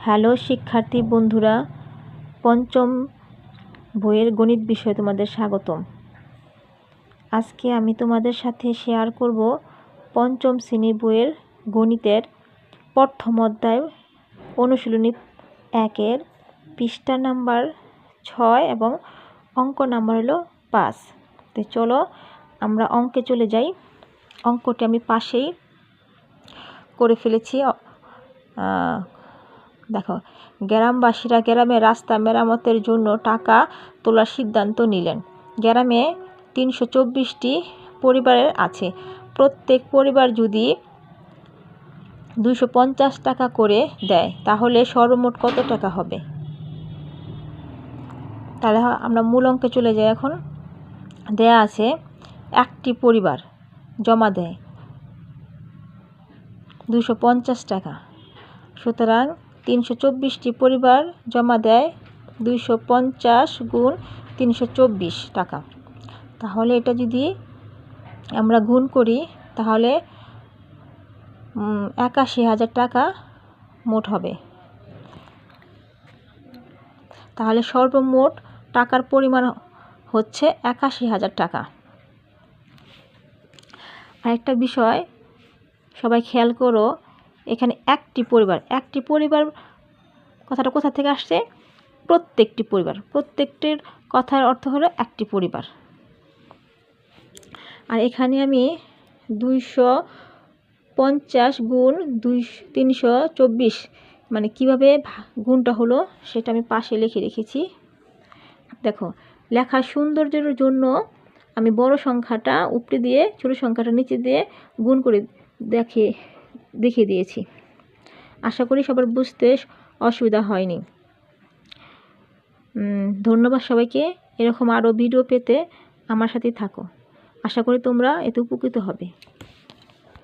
Hello, শিক্ষার্থী বন্ধুরা, পঞ্চম বইয়ের গণিত বিষয়ে তোমাদের স্বাগতম। আজকে আমি তোমাদের সাথে শেয়ার করব পঞ্চম শ্রেণি বইয়ের গণিতের প্রথম অধ্যায় অনুশীলনী একের পৃষ্ঠা নাম্বার ছয় এবং অঙ্ক নাম্বার হলো পাঁচ। তো চলো আমরা অঙ্কে চলে যাই। অঙ্কটি আমি পাশেই করে ফেলেছি দেখো, গ্রামবাসীরা গ্রামে রাস্তা মেরামতের জন্য টাকা তোলার সিদ্ধান্ত নিলেন। গ্রামে তিনশো চব্বিশটি পরিবারের আছে। প্রত্যেক পরিবার যদি দুশো পঞ্চাশ টাকা করে দেয়, তাহলে সর্বমোট কত টাকা হবে? তাহলে আমরা মূল অঙ্কে চলে যাই এখন। দেয়া আছে একটি পরিবার জমা দেয় দুশো পঞ্চাশ টাকা। সুতরাং তিনশো চব্বিশটি পরিবার জমা দেয় দুইশো পঞ্চাশ গুণ তিনশো চব্বিশ টাকা। তাহলে এটা যদি আমরা গুণ করি, তাহলে একাশি হাজার টাকা মোট হবে। তাহলে সর্বমোট টাকার পরিমাণ হচ্ছে একাশি হাজার টাকা। আরেকটা বিষয়, সবাই খেয়াল করো এখানে একটি পরিবার একটি পরিবার কথাটা কোথা থেকে আসছে? প্রত্যেকটি পরিবার। প্রত্যেকটির কথার অর্থ হলো একটি পরিবার। আর এখানে আমি দুইশো পঞ্চাশ গুণ দুই, তিনশো চব্বিশ মানে কীভাবে গুণটা হলো সেটা আমি পাশে লিখে রেখেছি। দেখো লেখা সৌন্দর্যের জন্য আমি বড় সংখ্যাটা উপরে দিয়ে, ছোটো সংখ্যাটা নিচে দিয়ে গুণ করে দেখে দেখিয়ে দিয়েছি। আশা করি সবার বুঝতে অসুবিধা হয়নি। ধন্যবাদ সবাইকে। এরকম আরও ভিডিও পেতে আমার সাথে থাকো। আশা করি তোমরা এতে উপকৃত হবে।